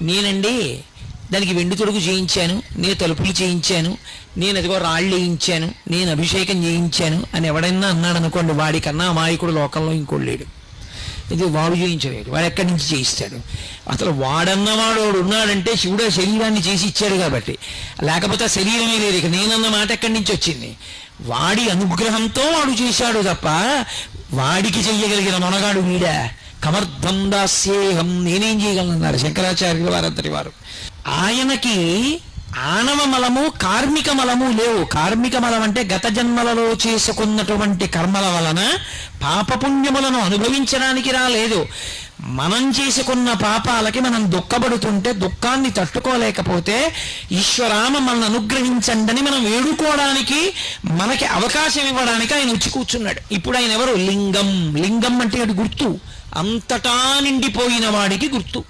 నేనండి దానికి వెండి తొడుగు చేయించాను నేను తలుపులు చేయించాను నేను అదిగో రాళ్ళు వేయించాను నేను అభిషేకం చేయించాను అని ఎవడైనా అన్నాడు అనుకోండి వాడికన్నా అమాయకుడు లోకంలో ఇంకోడు లేడు. ఇది వాడు చేయించలేడు వాడు ఎక్కడి నుంచి చేయిస్తాడు? అసలు వాడన్నవాడు వాడు ఉన్నాడంటే శివుడు ఆ శరీరాన్ని చేసి ఇచ్చాడు కాబట్టి. లేకపోతే శరీరమే లేదు ఇక నేనన్న మాట ఎక్కడి నుంచి వచ్చింది? వాడి అనుగ్రహంతో వాడు చేశాడు తప్ప వాడికి చెయ్యగలిగిన మొనగాడు వీడా? కమర్థం దాస్యేహం. నేనేం చేయగలనన్నారు? శంకరాచార్యుల వారంతటి వారు. ఆయనకి ఆనవ మలము కార్మిక మలము లేవు. కార్మిక మలం అంటే గత జన్మలలో చేసుకున్నటువంటి కర్మల వలన పాపపుణ్యములను అనుభవించడానికి రాలేదు. మనం చేసుకున్న పాపాలకి మనం దుఃఖపడుతుంటే దుఃఖాన్ని తట్టుకోలేకపోతే ఈశ్వరామ మనల్ని అనుగ్రహించండి మనం వేడుకోవడానికి మనకి అవకాశం ఇవ్వడానికి ఆయన వచ్చి కూర్చున్నాడు. ఇప్పుడు ఆయన ఎవరు? లింగం. లింగం అంటే గుర్తు. అంతటా నిండిపోయిన వాడికి గుర్తు.